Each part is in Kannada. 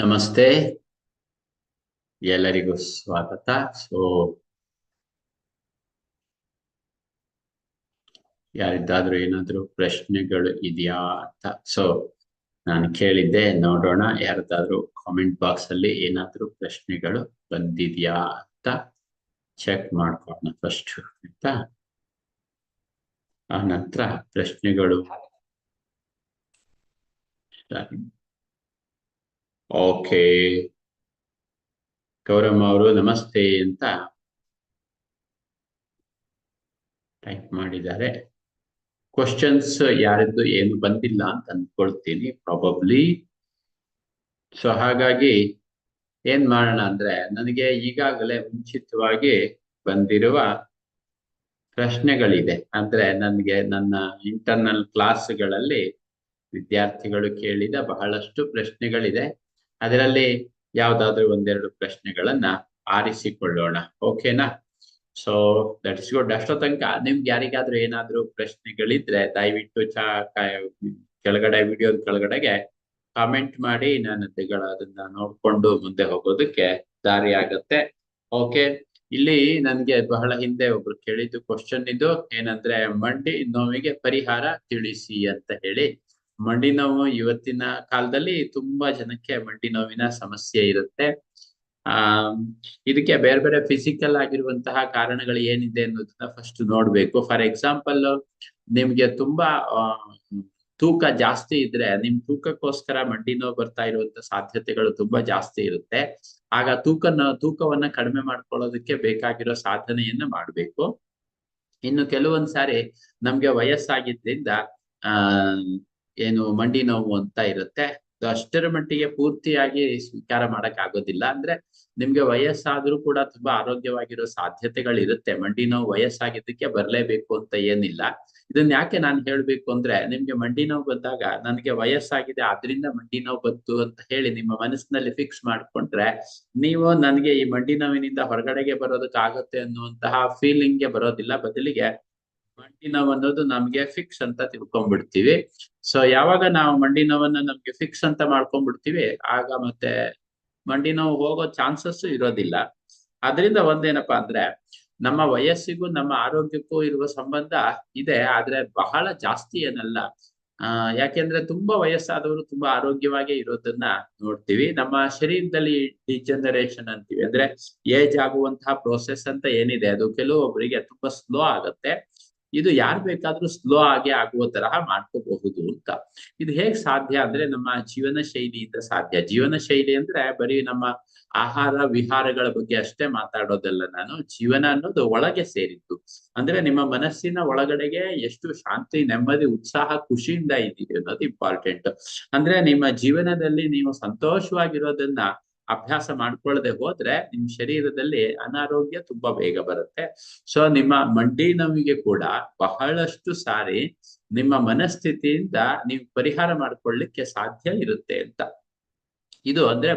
ನಮಸ್ತೆ. ಎಲ್ಲರಿಗೂ ಸ್ವಾಗತ. ಸೊ ಯಾರಿದ್ದಾದ್ರೂ ಏನಾದ್ರೂ ಪ್ರಶ್ನೆಗಳು ಇದೆಯಾ ಅಂತ. ಸೊ ನಾನು ಕೇಳಿದ್ದೆ, ನೋಡೋಣ ಯಾರದಾದ್ರೂ ಕಾಮೆಂಟ್ ಬಾಕ್ಸ್ ಅಲ್ಲಿ ಏನಾದ್ರೂ ಪ್ರಶ್ನೆಗಳು ಬಂದಿದ್ಯಾ ಅಂತ ಚೆಕ್ ಮಾಡ್ಕೋಣ ಫಸ್ಟ್ ಆಯ್ತಾ? ಆ ನಂತರ ಪ್ರಶ್ನೆಗಳು. ಓಕೆ ಗೌರಮ್ಮ ಅವರು ನಮಸ್ತೆ ಅಂತ ಟೈಪ್ ಮಾಡಿದ್ದಾರೆ. ಕ್ವಶನ್ಸ್ ಯಾರದ್ದು ಏನು ಬಂದಿಲ್ಲ ಅಂತ ಅಂದ್ಕೊಳ್ತೀನಿ ಪ್ರಾಬಬ್ಲಿ ಸೊ ಹಾಗಾಗಿ ಏನ್ ಮಾಡೋಣ ಅಂದ್ರೆ, ನನಗೆ ಈಗಾಗಲೇ ಮುಂಚಿತವಾಗಿ ಬಂದಿರುವ ಪ್ರಶ್ನೆಗಳಿದೆ. ಅಂದ್ರೆ ನನಗೆ ನನ್ನ ಇಂಟರ್ನಲ್ ಕ್ಲಾಸ್ಗಳಲ್ಲಿ ವಿದ್ಯಾರ್ಥಿಗಳು ಕೇಳಿದ ಬಹಳಷ್ಟು ಪ್ರಶ್ನೆಗಳಿದೆ. ಅದರಲ್ಲಿ ಯಾವ್ದಾದ್ರು ಒಂದೆರಡು ಪ್ರಶ್ನೆಗಳನ್ನ ಆರಿಸಿಕೊಳ್ಳೋಣ. ಓಕೆನಾ? ಸೊ ದಟ್ಸ್ ಗುಡ್ ಅಷ್ಟೋ ತನಕ ನಿಮ್ಗೆ ಯಾರಿಗಾದ್ರೂ ಏನಾದ್ರೂ ಪ್ರಶ್ನೆಗಳಿದ್ರೆ ದಯವಿಟ್ಟು ಚಾ ಕೆಳಗಡೆ ವಿಡಿಯೋ ಕೆಳಗಡೆಗೆ ಕಾಮೆಂಟ್ ಮಾಡಿ ನಾನು ಅದನ್ನ ನೋಡ್ಕೊಂಡು ಮುಂದೆ ಹೋಗೋದಕ್ಕೆ ದಾರಿ ಆಗತ್ತೆ. ಓಕೆ? ಇಲ್ಲಿ ನನ್ಗೆ ಬಹಳ ಹಿಂದೆ ಒಬ್ರು ಕೇಳಿದ್ದು ಕ್ವಶನ್ ಇದು. ಏನಂದ್ರೆ, ಮಂಡಿ ನೋವಿಗೆ ಪರಿಹಾರ ತಿಳಿಸಿ ಅಂತ ಹೇಳಿ. ಮಂಡಿ ನೋವು ಇವತ್ತಿನ ಕಾಲದಲ್ಲಿ ತುಂಬಾ ಜನಕ್ಕೆ ಮಂಡಿ ನೋವಿನ ಸಮಸ್ಯೆ ಇರುತ್ತೆ. ಆ, ಇದಕ್ಕೆ ಬೇರೆ ಬೇರೆ ಫಿಸಿಕಲ್ ಆಗಿರುವಂತಹ ಕಾರಣಗಳು ಏನಿದೆ ಅನ್ನೋದನ್ನ ಫಸ್ಟ್ ನೋಡ್ಬೇಕು. ಫಾರ್ ಎಕ್ಸಾಂಪಲ್ ನಿಮ್ಗೆ ತುಂಬಾ ತೂಕ ಜಾಸ್ತಿ ಇದ್ರೆ, ನಿಮ್ ತೂಕಕ್ಕೋಸ್ಕರ ಮಂಡಿ ನೋವು ಬರ್ತಾ ಇರುವಂತ ಸಾಧ್ಯತೆಗಳು ತುಂಬಾ ಜಾಸ್ತಿ ಇರುತ್ತೆ. ಆಗ ತೂಕನ ತೂಕವನ್ನ ಕಡಿಮೆ ಮಾಡ್ಕೊಳ್ಳೋದಕ್ಕೆ ಬೇಕಾಗಿರೋ ಸಾಧನೆಯನ್ನ ಮಾಡ್ಬೇಕು. ಇನ್ನು ಕೆಲವೊಂದ್ಸಾರಿ ನಮ್ಗೆ ವಯಸ್ಸಾಗಿದ್ರಿಂದ ಆ ಏನು ಮಂಡಿ ನೋವು ಅಂತ ಇರುತ್ತೆ. ಅಷ್ಟರ ಮಟ್ಟಿಗೆ ಪೂರ್ತಿಯಾಗಿ ಸ್ವೀಕಾರ ಮಾಡಕ್ ಆಗೋದಿಲ್ಲ. ಅಂದ್ರೆ ನಿಮ್ಗೆ ವಯಸ್ಸಾದ್ರೂ ಕೂಡ ತುಂಬಾ ಆರೋಗ್ಯವಾಗಿರೋ ಸಾಧ್ಯತೆಗಳು ಇರುತ್ತೆ ಮಂಡಿ ನೋವು ವಯಸ್ಸಾಗಿದ್ದಕ್ಕೆ ಬರ್ಲೇಬೇಕು ಅಂತ ಏನಿಲ್ಲ. ಇದನ್ನ ಯಾಕೆ ನಾನು ಹೇಳ್ಬೇಕು ಅಂದ್ರೆ, ನಿಮ್ಗೆ ಮಂಡಿ ನೋವು ಬಂದಾಗ ನನ್ಗೆ ವಯಸ್ಸಾಗಿದೆ ಅದರಿಂದ ಮಂಡಿ ನೋವು ಬಂತು ಅಂತ ಹೇಳಿ ನಿಮ್ಮ ಮನಸ್ಸಿನಲ್ಲಿ ಫಿಕ್ಸ್ ಮಾಡ್ಕೊಂಡ್ರೆ, ನೀವು ನನ್ಗೆ ಈ ಮಂಡಿ ನೋವಿನಿಂದ ಹೊರಗಡೆಗೆ ಬರೋದಕ್ಕಾಗತ್ತೆ ಅನ್ನುವಂತಹ ಫೀಲಿಂಗ್ಗೆ ಬರೋದಿಲ್ಲ. ಬದಲಿಗೆ ಮಂಡಿ ನೋವು ಅನ್ನೋದು ನಮ್ಗೆ ಫಿಕ್ಸ್ ಅಂತ ತಿಳ್ಕೊಂಡ್ಬಿಡ್ತೀವಿ. ಸೊ ಯಾವಾಗ ನಾವು ಮಂಡಿ ನೋವನ್ನ ನಮ್ಗೆ ಫಿಕ್ಸ್ ಅಂತ ಮಾಡ್ಕೊಂಡ್ಬಿಡ್ತೀವಿ, ಆಗ ಮತ್ತೆ ಮಂಡಿ ನೋವು ಹೋಗೋ ಚಾನ್ಸಸ್ ಇರೋದಿಲ್ಲ. ಅದರಿಂದ ಒಂದೇನಪ್ಪ ಅಂದ್ರೆ, ನಮ್ಮ ವಯಸ್ಸಿಗೂ ನಮ್ಮ ಆರೋಗ್ಯಕ್ಕೂ ಇರುವ ಸಂಬಂಧ ಇದೆ, ಆದ್ರೆ ಬಹಳ ಜಾಸ್ತಿ ಏನಲ್ಲ. ಆ, ಯಾಕೆಂದ್ರೆ ತುಂಬಾ ವಯಸ್ಸಾದವರು ತುಂಬಾ ಆರೋಗ್ಯವಾಗಿ ಇರೋದನ್ನ ನೋಡ್ತೀವಿ. ನಮ್ಮ ಶರೀರದಲ್ಲಿ ಡಿಜನರೇಷನ್ ಅಂತೀವಿ. ಅಂದ್ರೆ ಏಜ್ ಆಗುವಂತಹ ಪ್ರೋಸೆಸ್ ಅಂತ ಏನಿದೆ, ಅದು ಕೆಲವೊಬ್ಬರಿಗೆ ತುಂಬಾ ಸ್ಲೋ ಆಗತ್ತೆ. ಇದು ಯಾರು ಬೇಕಾದ್ರೂ ಸ್ಲೋ ಆಗಿ ಆಗುವ ತರಹ ಮಾಡ್ಕೋಬಹುದು ಅಂತ. ಇದು ಹೇಗ್ ಸಾಧ್ಯ ಅಂದ್ರೆ ನಮ್ಮ ಜೀವನ ಶೈಲಿಯಿಂದ ಸಾಧ್ಯ. ಜೀವನ ಶೈಲಿ ಅಂದ್ರೆ ಬರೀ ನಮ್ಮ ಆಹಾರ ವಿಹಾರಗಳ ಬಗ್ಗೆ ಅಷ್ಟೇ ಮಾತಾಡೋದಲ್ಲ ನಾನು. ಜೀವನ ಅನ್ನೋದು ಒಳಗೆ ಸೇರಿದ್ದು. ಅಂದ್ರೆ ನಿಮ್ಮ ಮನಸ್ಸಿನ ಒಳಗಡೆಗೆ ಎಷ್ಟು ಶಾಂತಿ, ನೆಮ್ಮದಿ, ಉತ್ಸಾಹ, ಖುಷಿಯಿಂದ ಇದೆಯೋ ಅನ್ನೋದು ಇಂಪಾರ್ಟೆಂಟ್ ಅಂದ್ರೆ ನಿಮ್ಮ ಜೀವನದಲ್ಲಿ ನೀವು ಸಂತೋಷವಾಗಿರೋದನ್ನ ಅಭ್ಯಾಸ ಮಾಡ್ಕೊಳ್ಳದೆ ಹೋದ್ರೆ ನಿಮ್ ಶರೀರದಲ್ಲಿ ಅನಾರೋಗ್ಯ ತುಂಬಾ ಬೇಗ ಬರುತ್ತೆ. ಸೊ ನಿಮ್ಮ ಮಂಡಿ ನೋವಿಗೆ ಕೂಡ ಬಹಳಷ್ಟು ಸಾರಿ ನಿಮ್ಮ ಮನಸ್ಥಿತಿಯಿಂದ ನೀವು ಪರಿಹಾರ ಮಾಡ್ಕೊಳ್ಳಿಕ್ಕೆ ಸಾಧ್ಯ ಇರುತ್ತೆ ಅಂತ. ಇದು ಅಂದ್ರೆ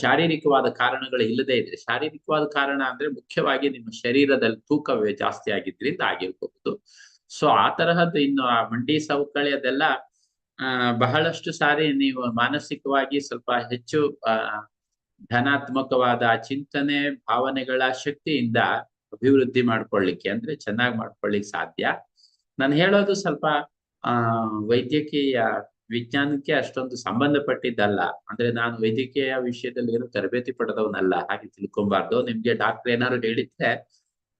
ಶಾರೀರಿಕವಾದ ಕಾರಣಗಳು ಇಲ್ಲದೆ ಇದ್ರೆ, ಶಾರೀರಿಕವಾದ ಕಾರಣ ಅಂದ್ರೆ ಮುಖ್ಯವಾಗಿ ನಿಮ್ಮ ಶರೀರದಲ್ಲಿ ತೂಕವೇ ಜಾಸ್ತಿ ಆಗಿದ್ರಿಂದ ಆಗಿರ್ಬಹುದು. ಸೊ ಆ ತರಹದ್ದು ಇನ್ನು ಆ ಮಂಡಿ ಸವಕಳಿ ಅದೆಲ್ಲ ಬಹಳಷ್ಟು ಸಾರಿ ನೀವು ಮಾನಸಿಕವಾಗಿ ಸ್ವಲ್ಪ ಹೆಚ್ಚು ಧನಾತ್ಮಕವಾದ ಚಿಂತನೆ ಭಾವನೆಗಳ ಶಕ್ತಿಯಿಂದ ಅಭಿವೃದ್ಧಿ ಮಾಡ್ಕೊಳ್ಳಿಕ್ಕೆ ಅಂದ್ರೆ ಚೆನ್ನಾಗಿ ಮಾಡ್ಕೊಳ್ಳಿಕ್ ಸಾಧ್ಯ. ನಾನು ಹೇಳೋದು ಸ್ವಲ್ಪ, ಆ, ವೈದ್ಯಕೀಯ ವಿಜ್ಞಾನಕ್ಕೆ ಅಷ್ಟೊಂದು ಸಂಬಂಧಪಟ್ಟಿದ್ದಲ್ಲ. ಅಂದ್ರೆ ನಾನು ವೈದ್ಯಕೀಯ ವಿಷಯದಲ್ಲಿ ಏನು ತರಬೇತಿ ಪಡೆದವನಲ್ಲ, ಹಾಗೆ ತಿಳ್ಕೊಬಾರ್ದು. ನಿಮ್ಗೆ ಡಾಕ್ಟರ್ ಏನಾದ್ರು ಹೇಳಿದ್ರೆ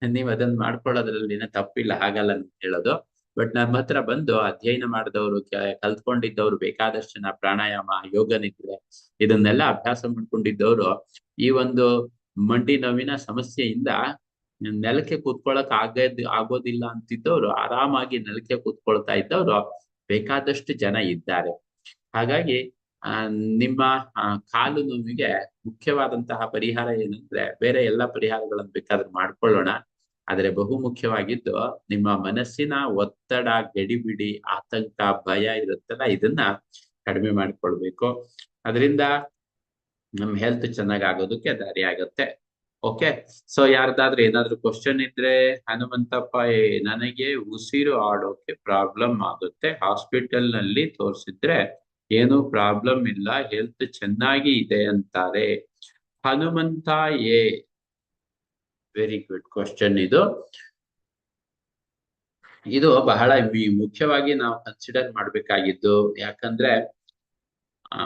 ನೀವ್ ಅದನ್ನ ಮಾಡ್ಕೊಳ್ಳೋದ್ರಲ್ಲಿ ತಪ್ಪಿಲ್ಲ, ಹಾಗಲ್ಲ ಹೇಳೋದು. ಬಟ್ ನಮ್ಮ ಹತ್ರ ಬಂದು ಅಧ್ಯಯನ ಮಾಡಿದವರು ಕಲ್ತ್ಕೊಂಡಿದ್ದವ್ರು ಬೇಕಾದಷ್ಟು ಜನ ಪ್ರಾಣಾಯಾಮ, ಯೋಗ ನಿದ್ರೆ, ಇದನ್ನೆಲ್ಲ ಅಭ್ಯಾಸ ಮಾಡ್ಕೊಂಡಿದ್ದವರು, ಈ ಒಂದು ಮಂಡಿ ನೋವಿನ ಸಮಸ್ಯೆಯಿಂದ ನೆಲಕ್ಕೆ ಕೂತ್ಕೊಳ್ಳಕ್ ಆಗದ್, ಆಗೋದಿಲ್ಲ ಅಂತಿದ್ದವ್ರು, ಆರಾಮಾಗಿ ನೆಲಕ್ಕೆ ಕೂತ್ಕೊಳ್ತಾ ಇದ್ದವ್ರು ಬೇಕಾದಷ್ಟು ಜನ ಇದ್ದಾರೆ. ಹಾಗಾಗಿ, ಆ, ನಿಮ್ಮ ಕಾಲು ನೋವಿಗೆ ಮುಖ್ಯವಾದಂತಹ ಪರಿಹಾರ ಏನಂದ್ರೆ, ಬೇರೆ ಎಲ್ಲಾ ಪರಿಹಾರಗಳನ್ನು ಬೇಕಾದ್ರೆ ಮಾಡ್ಕೊಳ್ಳೋಣ. ಆದ್ರೆ ಬಹು ಮುಖ್ಯವಾಗಿದ್ದು ನಿಮ್ಮ ಮನಸ್ಸಿನ ಒತ್ತಡ, ಗಡಿಬಿಡಿ, ಆತಂಕ, ಭಯ ಇರುತ್ತಲ್ಲ, ಇದನ್ನ ಕಡಿಮೆ ಮಾಡ್ಕೊಳ್ಬೇಕು. ಅದರಿಂದ ನಮ್ ಹೆಲ್ತ್ ಚೆನ್ನಾಗ್ ಆಗೋದಕ್ಕೆ ದಾರಿ ಆಗತ್ತೆ ಓಕೆ ಸೊ ಯಾರ್ದಾದ್ರೂ ಏನಾದ್ರು ಕ್ವಶನ್ ಇದ್ರೆ, ಹನುಮಂತಪ್ಪ ನನಗೆ ಉಸಿರು ಆಡೋಕೆ ಪ್ರಾಬ್ಲಮ್ ಆಗುತ್ತೆ. ಹಾಸ್ಪಿಟಲ್ನಲ್ಲಿ ತೋರಿಸಿದ್ರೆ ಏನು ಪ್ರಾಬ್ಲಮ್ ಇಲ್ಲ ಹೆಲ್ತ್ ಚೆನ್ನಾಗಿ ಇದೆ ಅಂತಾರೆ. Hanumanth a very good question ಇದು. ಇದು ಬಹಳ ಮುಖ್ಯವಾಗಿ ನಾವು ಕನ್ಸಿಡರ್ ಮಾಡ್ಬೇಕಾಗಿದ್ದು. ಯಾಕಂದ್ರೆ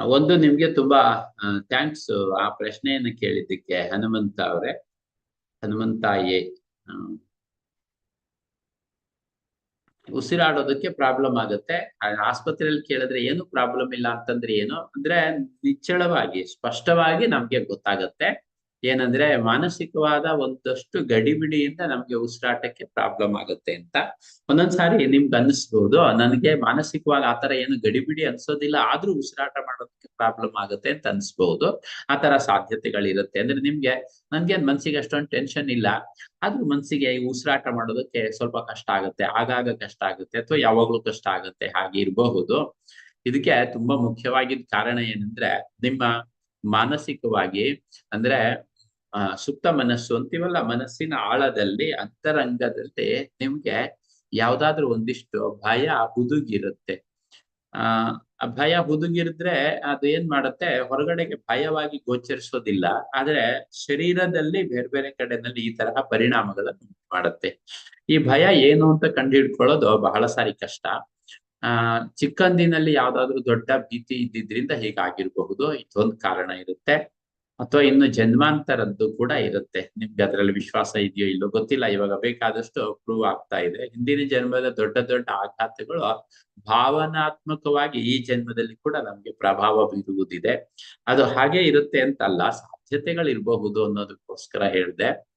ಒಂದು ನಿಮ್ಗೆ ತುಂಬಾ ಥ್ಯಾಂಕ್ಸ್ ಆ ಪ್ರಶ್ನೆಯನ್ನು ಕೇಳಿದ್ದಕ್ಕೆ ಹನುಮಂತ ಅವರೇ. ಹನುಮಂತ ಎ ಆ, ಉಸಿರಾಡೋದಕ್ಕೆ ಪ್ರಾಬ್ಲಮ್ ಆಗುತ್ತೆ. ಆಸ್ಪತ್ರೆಯಲ್ಲಿ ಕೇಳಿದ್ರೆ ಏನು ಪ್ರಾಬ್ಲಮ್ ಇಲ್ಲ ಅಂತಂದ್ರೆ ಏನು? ಅಂದ್ರೆ ನಿಚ್ಚಳವಾಗಿ ಸ್ಪಷ್ಟವಾಗಿ ನಮ್ಗೆ ಗೊತ್ತಾಗತ್ತೆ. ಏನಂದ್ರೆ ಮಾನಸಿಕವಾದ ಒಂದಷ್ಟು ಗಡಿಬಿಡಿಯಿಂದ ನಮ್ಗೆ ಉಸಿರಾಟಕ್ಕೆ ಪ್ರಾಬ್ಲಮ್ ಆಗುತ್ತೆ ಅಂತ. ಒಂದೊಂದ್ಸಾರಿ ನಿಮ್ಗೆ ಅನಿಸ್ಬೋದು ನನಗೆ ಮಾನಸಿಕವಾಗಿ ಆತರ ಏನು ಗಡಿಬಿಡಿ ಅನ್ಸೋದಿಲ್ಲ, ಆದ್ರೂ ಉಸಿರಾಟ ಮಾಡೋದಕ್ಕೆ ಪ್ರಾಬ್ಲಮ್ ಆಗುತ್ತೆ ಅಂತ ಅನ್ಸ್ಬಹುದು ಆತರ ಸಾಧ್ಯತೆಗಳಿರುತ್ತೆ. ಅಂದ್ರೆ ನಿಮ್ಗೆ, ನನ್ಗೆ ಮನ್ಸಿಗೆ ಅಷ್ಟೊಂದು ಟೆನ್ಷನ್ ಇಲ್ಲ. ಆದ್ರೂ ಮನ್ಸಿಗೆ ಉಸಿರಾಟ ಮಾಡೋದಕ್ಕೆ ಸ್ವಲ್ಪ ಕಷ್ಟ ಆಗುತ್ತೆ. ಆಗಾಗ ಕಷ್ಟ ಆಗುತ್ತೆ, ಅಥವಾ ಯಾವಾಗ್ಲೂ ಕಷ್ಟ ಆಗುತ್ತೆ, ಹಾಗೆ ಇರಬಹುದು. ಇದಕ್ಕೆ ತುಂಬಾ ಮುಖ್ಯವಾಗಿದ್ದ ಕಾರಣ ಏನಂದ್ರೆ, ನಿಮ್ಮ ಮಾನಸಿಕವಾಗಿ, ಅಂದ್ರೆ ಆ, ಸುಪ್ತ ಮನಸ್ಸು ಅಂತೀವಲ್ಲ ಮನಸ್ಸಿನ ಆಳದಲ್ಲಿ, ಅಂತರಂಗದಲ್ಲಿ ನಿಮ್ಗೆ ಯಾವ್ದಾದ್ರು ಒಂದಿಷ್ಟು ಭಯ ಹುದುಗಿರುತ್ತೆ. ಆ ಭಯ ಹುದುಗಿರಿದ್ರೆ ಅದು ಏನ್ ಮಾಡುತ್ತೆ? ಹೊರಗಡೆಗೆ ಭಯವಾಗಿ ಗೋಚರಿಸೋದಿಲ್ಲ. ಆದ್ರೆ ಶರೀರದಲ್ಲಿ ಬೇರೆ ಬೇರೆ ಕಡೆನಲ್ಲಿ ಈ ತರಹ ಪರಿಣಾಮಗಳನ್ನು ಮಾಡುತ್ತೆ. ಈ ಭಯ ಏನು ಅಂತ ಕಂಡುಹಿಡ್ಕೊಳ್ಳೋದು ಬಹಳ ಸಾರಿ ಕಷ್ಟ. ಆ, ಚಿಕ್ಕಂದಿನಲ್ಲಿ ಯಾವ್ದಾದ್ರು ದೊಡ್ಡ ಭೀತಿ ಇದ್ದಿದ್ರಿಂದ ಹೀಗಾಗಿರ್ಬಹುದು. ಇದೊಂದು ಕಾರಣ ಇರುತ್ತೆ. ಅಥವಾ ಇನ್ನು ಜನ್ಮಾಂತರದ್ದು ಕೂಡ ಇರುತ್ತೆ. ನಿಮ್ಗೆ ಅದರಲ್ಲಿ ವಿಶ್ವಾಸ ಇದೆಯೋ ಇಲ್ಲೋ ಗೊತ್ತಿಲ್ಲ, ಇವಾಗ ಬೇಕಾದಷ್ಟು ಪ್ರೂವ್ ಆಗ್ತಾ ಇದೆ. ಹಿಂದಿನ ಜನ್ಮದ ದೊಡ್ಡ ದೊಡ್ಡ ಆಘಾತಗಳು ಭಾವನಾತ್ಮಕವಾಗಿ ಈ ಜನ್ಮದಲ್ಲಿ ಕೂಡ ನಮ್ಗೆ ಪ್ರಭಾವ ಬೀರುವುದಿದೆ. ಅದು ಹಾಗೆ ಇರುತ್ತೆ ಅಂತಲ್ಲ, ಸಾಧ್ಯತೆಗಳಿರಬಹುದು ಅನ್ನೋದಕ್ಕೋಸ್ಕರ ಹೇಳ್ದೆ.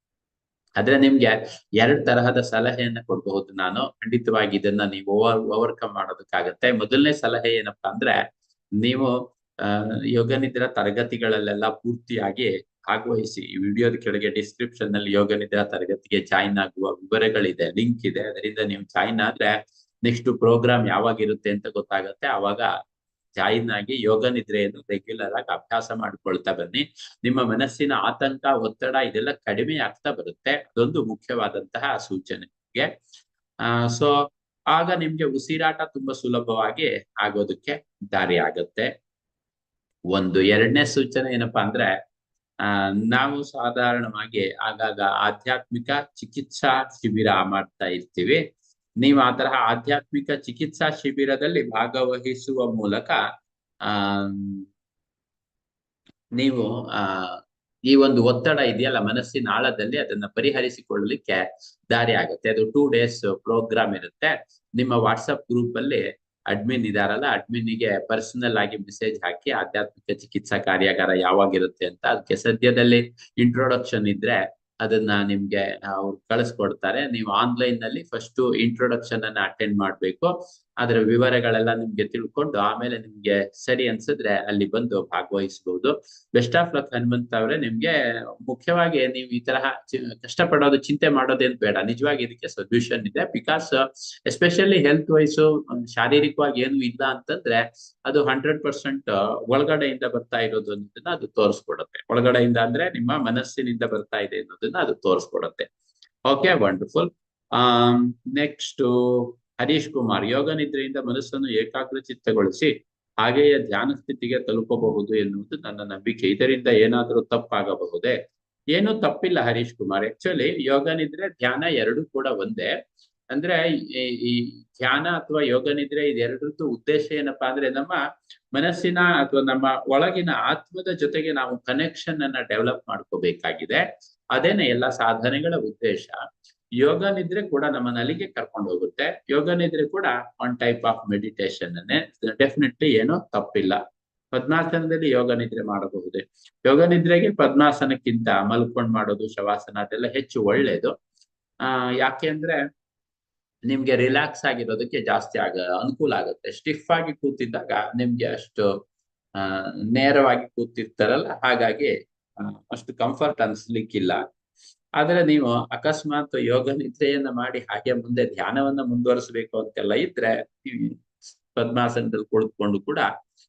ಆದ್ರೆ ನಿಮ್ಗೆ ಎರಡ್ ತರಹದ ಸಲಹೆಯನ್ನ ಕೊಡಬಹುದು ನಾನು. ಖಂಡಿತವಾಗಿ ಇದನ್ನ ನೀವು ಓವರ್ ಓವರ್ಕಮ್ ಮಾಡೋದಕ್ಕಾಗತ್ತೆ. ಮೊದಲನೇ ಸಲಹೆ ಏನಪ್ಪಾ ಅಂದ್ರೆ, ನೀವು ಯೋಗ ನಿದ್ರಾ ತರಗತಿಗಳಲ್ಲೆಲ್ಲ ಪೂರ್ತಿಯಾಗಿ ಭಾಗವಹಿಸಿ. ಈ ವಿಡಿಯೋದ ಕೆಳಗೆ ಡಿಸ್ಕ್ರಿಪ್ಷನ್ನಲ್ಲಿ ಯೋಗ ನಿದ್ರಾ ತರಗತಿಗೆ ಜಾಯಿನ್ ಆಗುವ ವಿವರಗಳಿದೆ ಲಿಂಕ್ ಇದೆ. ಅದರಿಂದ ನೀವು ಜಾಯಿನ್ ಆದ್ರೆ ನೆಕ್ಸ್ಟ್ ಪ್ರೋಗ್ರಾಮ್ ಯಾವಾಗ ಇರುತ್ತೆ ಅಂತ ಗೊತ್ತಾಗತ್ತೆ. ಅವಾಗ ಜಾಯಿನ್ ಆಗಿ ಯೋಗ ನಿದ್ರೆಯನ್ನು ರೆಗ್ಯುಲರ್ ಆಗಿ ಅಭ್ಯಾಸ ಮಾಡ್ಕೊಳ್ತಾ ಬನ್ನಿ. ನಿಮ್ಮ ಮನಸ್ಸಿನ ಆತಂಕ, ಒತ್ತಡ ಇದೆಲ್ಲ ಕಡಿಮೆ ಆಗ್ತಾ ಬರುತ್ತೆ. ಅದೊಂದು ಮುಖ್ಯವಾದಂತಹ ಸೂಚನೆ ಆ ಸೊ ಆಗ ನಿಮ್ಗೆ ಉಸಿರಾಟ ತುಂಬಾ ಸುಲಭವಾಗಿ ಆಗೋದಕ್ಕೆ ದಾರಿ ಆಗತ್ತೆ ಒಂದು ಎರಡನೇ ಸೂಚನೆ ಏನಪ್ಪಾ ಅಂದ್ರೆ, ಆ, ನಾವು ಸಾಧಾರಣವಾಗಿ ಆಗಾಗ ಆಧ್ಯಾತ್ಮಿಕ ಚಿಕಿತ್ಸಾ ಶಿಬಿರ ಮಾಡ್ತಾ ಇರ್ತೀವಿ. ನೀವು ಆ ತರಹ ಆಧ್ಯಾತ್ಮಿಕ ಚಿಕಿತ್ಸಾ ಶಿಬಿರದಲ್ಲಿ ಭಾಗವಹಿಸುವ ಮೂಲಕ, ಆ, ನೀವು, ಆ, ಈ ಒಂದು ಒತ್ತಡ ಇದೆಯಲ್ಲ ಮನಸ್ಸಿನ ಆಳದಲ್ಲಿ ಅದನ್ನ ಪರಿಹರಿಸಿಕೊಳ್ಳಲಿಕ್ಕೆ ದಾರಿ ಆಗುತ್ತೆ ಅದು ಟೂ ಡೇಸ್ ಪ್ರೋಗ್ರಾಮ್ ಇರುತ್ತೆ. ನಿಮ್ಮ ವಾಟ್ಸಪ್ ಗ್ರೂಪ್ ಅಲ್ಲಿ ಅಡ್ಮಿನ್ ಇದಾರಲ್ಲ ಅಡ್ಮಿನ್ಗೆ ಪರ್ಸನಲ್ ಆಗಿ ಮೆಸೇಜ್ ಹಾಕಿ ಆಧ್ಯಾತ್ಮಿಕ ಚಿಕಿತ್ಸಾ ಕಾರ್ಯಾಗಾರ ಯಾವಾಗಿರುತ್ತೆ ಅಂತ ಅದಕ್ಕೆ ಸದ್ಯದಲ್ಲಿ ಇಂಟ್ರೊಡಕ್ಷನ್ ಇದ್ರೆ ಅದನ್ನ ನಿಮ್ಗೆ ಅವ್ರು ಕಳಿಸ್ಕೊಡ್ತಾರೆ. ನೀವು ಆನ್ಲೈನ್ನಲ್ಲಿ ಫಸ್ಟ್ ಇಂಟ್ರೊಡಕ್ಷನ್ ಅನ್ನ ಅಟೆಂಡ್ ಮಾಡ್ಬೇಕು. ಅದರ ವಿವರಗಳೆಲ್ಲ ನಿಮ್ಗೆ ತಿಳ್ಕೊಂಡು ಆಮೇಲೆ ನಿಮ್ಗೆ ಸರಿ ಅನ್ಸಿದ್ರೆ ಅಲ್ಲಿ ಬಂದು ಭಾಗವಹಿಸಬಹುದು ಬೆಸ್ಟ್ ಆಫ್ ಲಕ್ ಹನುಮಂತ ಅವ್ರೆ, ನಿಮ್ಗೆ ಮುಖ್ಯವಾಗಿ ನೀವು ಈ ತರಹ ಕಷ್ಟಪಡೋದು, ಚಿಂತೆ ಮಾಡೋದೇನ್ ಬೇಡ. ನಿಜವಾಗಿ ಇದಕ್ಕೆ ಸೊಲ್ಯೂಷನ್ ಇದೆ. ಬಿಕಾಸ್ ಎಸ್ಪೆಷಲಿ ಹೆಲ್ತ್ ವೈಸ್ ಶಾರೀರಿಕವಾಗಿ ಏನು ಇಲ್ಲ ಅಂತಂದ್ರೆ ಅದು ಹಂಡ್ರೆಡ್ ಪರ್ಸೆಂಟ್ ಒಳಗಡೆಯಿಂದ ಬರ್ತಾ ಇರೋದು ಅನ್ನೋದನ್ನ ಅದು ತೋರಿಸ್ಕೊಡುತ್ತೆ. ಒಳಗಡೆಯಿಂದ ಅಂದ್ರೆ ನಿಮ್ಮ ಮನಸ್ಸಿನಿಂದ ಬರ್ತಾ ಇದೆ ಅನ್ನೋದನ್ನ ಅದು ತೋರಿಸ್ಕೊಡುತ್ತೆ. Okay wonderful next Harish Kumar yoga ನಿದ್ರೆಯಿಂದ ಮನಸ್ಸನ್ನು ಏಕಾಗ್ರ ಚಿತ್ತಗೊಳಿಸಿ ಹಾಗೆಯೇ ಧ್ಯಾನ ಸ್ಥಿತಿಗೆ ತಲುಪಬಹುದು ಎನ್ನುವುದು ನನ್ನ ನಂಬಿಕೆ. ಇದರಿಂದ ಏನಾದರೂ ತಪ್ಪಾಗಬಹುದೇ? ಏನು ತಪ್ಪಿಲ್ಲ ಹರೀಶ್ ಕುಮಾರ್ ಆಕ್ಚುಲಿ ಯೋಗ ನಿದ್ರೆ ಧ್ಯಾನ ಎರಡು ಕೂಡ ಒಂದೇ. ಅಂದ್ರೆ ಈ ಧ್ಯಾನ ಅಥವಾ ಯೋಗ ನಿದ್ರೆ ಇದೆರಡರದ್ದು ಉದ್ದೇಶ ಏನಪ್ಪಾ ಅಂದ್ರೆ ನಮ್ಮ ಮನಸ್ಸಿನ ಅಥವಾ ನಮ್ಮ ಒಳಗಿನ ಆತ್ಮದ ಜೊತೆಗೆ ನಾವು ಕನೆಕ್ಷನ್ ಅನ್ನ ಡೆವಲಪ್ ಮಾಡ್ಕೋಬೇಕಾಗಿದೆ. ಅದೇನೆ ಎಲ್ಲ ಸಾಧನೆಗಳ ಉದ್ದೇಶ. ಯೋಗ ನಿದ್ರೆ ಕೂಡ ನಮ್ಮ ನಲಿಗೆ ಕರ್ಕೊಂಡು ಹೋಗುತ್ತೆ. ಯೋಗ ನಿದ್ರೆ ಕೂಡ ಒನ್ ಟೈಪ್ ಆಫ್ ಮೆಡಿಟೇಷನ್ ಅನ್ನೇ ಡೆಫಿನೆಟ್ಲಿ ಏನೋ ತಪ್ಪಿಲ್ಲ. ಪದ್ಮಾಸನದಲ್ಲಿ ಯೋಗ ನಿದ್ರೆ ಮಾಡಬಹುದೇ. ಯೋಗ ನಿದ್ರೆಗೆ ಪದ್ಮಾಸನಕ್ಕಿಂತ ಮಲ್ಕೊಂಡ್ ಮಾಡೋದು, ಶವಾಸನ ಅದೆಲ್ಲ ಹೆಚ್ಚು ಒಳ್ಳೇದು. ಆ, ಯಾಕೆ ಅಂದ್ರೆ ನಿಮ್ಗೆ ರಿಲ್ಯಾಕ್ಸ್ ಆಗಿರೋದಕ್ಕೆ ಜಾಸ್ತಿ ಆಗ, ಅನುಕೂಲ ಆಗುತ್ತೆ. ಸ್ಟಿಫ್ ಆಗಿ ಕೂತಿದ್ದಾಗ ನಿಮ್ಗೆ ಅಷ್ಟು ನೇರವಾಗಿ ಕೂತಿರ್ತಾರಲ್ಲ, ಹಾಗಾಗಿ ಅಷ್ಟು ಕಂಫರ್ಟ್ ಅನ್ಸ್ಲಿಕ್ಕಿಲ್ಲ. ಆದ್ರೆ ನೀವು ಅಕಸ್ಮಾತ್ ಯೋಗ ನಿದ್ರೆಯನ್ನ ಮಾಡಿ ಹಾಗೆ ಮುಂದೆ ಧ್ಯಾನವನ್ನ ಮುಂದುವರಿಸಬೇಕು ಅಂತೆಲ್ಲ ಇದ್ರೆ ಪದ್ಮಾಸನದಲ್ಲಿ ಕುಳಿತುಕೊಂಡು ಕೂಡ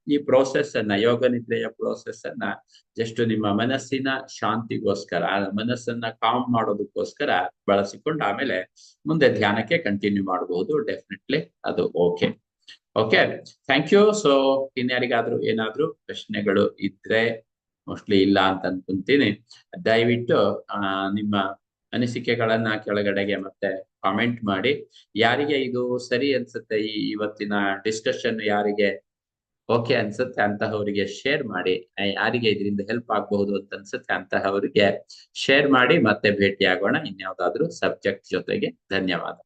ಈ ಪ್ರೋಸೆಸ್ ಅನ್ನ, ಯೋಗ ನಿದ್ರೆಯ ಪ್ರೋಸೆಸ್ ಅನ್ನ ಜಸ್ಟ್ ನಿಮ್ಮ ಮನಸ್ಸಿನ ಶಾಂತಿಗೋಸ್ಕರ, ಮನಸ್ಸನ್ನ ಕಾಮ್ ಮಾಡೋದಕ್ಕೋಸ್ಕರ ಬಳಸಿಕೊಂಡು ಆಮೇಲೆ ಮುಂದೆ ಧ್ಯಾನಕ್ಕೆ ಕಂಟಿನ್ಯೂ ಮಾಡಬಹುದು ಡೆಫಿನೆಟ್ಲಿ ಅದು okay okay thank you so ಇನ್ಯಾರಿಗಾದ್ರೂ ಏನಾದ್ರೂ ಪ್ರಶ್ನೆಗಳು ಇದ್ರೆ ಮೋಸ್ಟ್ಲಿ ಇಲ್ಲ ಅಂತ ಅನ್ಕೊಂತೀನಿ. ದಯವಿಟ್ಟು ನಿಮ್ಮ ಅನಿಸಿಕೆಗಳನ್ನ ಕೆಳಗಡೆಗೆ ಮತ್ತೆ ಕಾಮೆಂಟ್ ಮಾಡಿ. ಯಾರಿಗೆ ಇದು ಸರಿ ಅನ್ಸುತ್ತೆ ಈ ಇವತ್ತಿನ ಡಿಸ್ಕಷನ್ ಯಾರಿಗೆ ಓಕೆ ಅನ್ಸುತ್ತೆ ಅಂತಹವರಿಗೆ ಶೇರ್ ಮಾಡಿ. ಯಾರಿಗೆ ಇದರಿಂದ ಹೆಲ್ಪ್ ಆಗಬಹುದು ಅಂತ ಅನ್ಸುತ್ತೆ ಅಂತಹವರಿಗೆ ಶೇರ್ ಮಾಡಿ. ಮತ್ತೆ ಭೇಟಿ ಆಗೋಣ ಇನ್ಯಾವುದಾದ್ರೂ ಸಬ್ಜೆಕ್ಟ್ ಜೊತೆಗೆ. ಧನ್ಯವಾದ.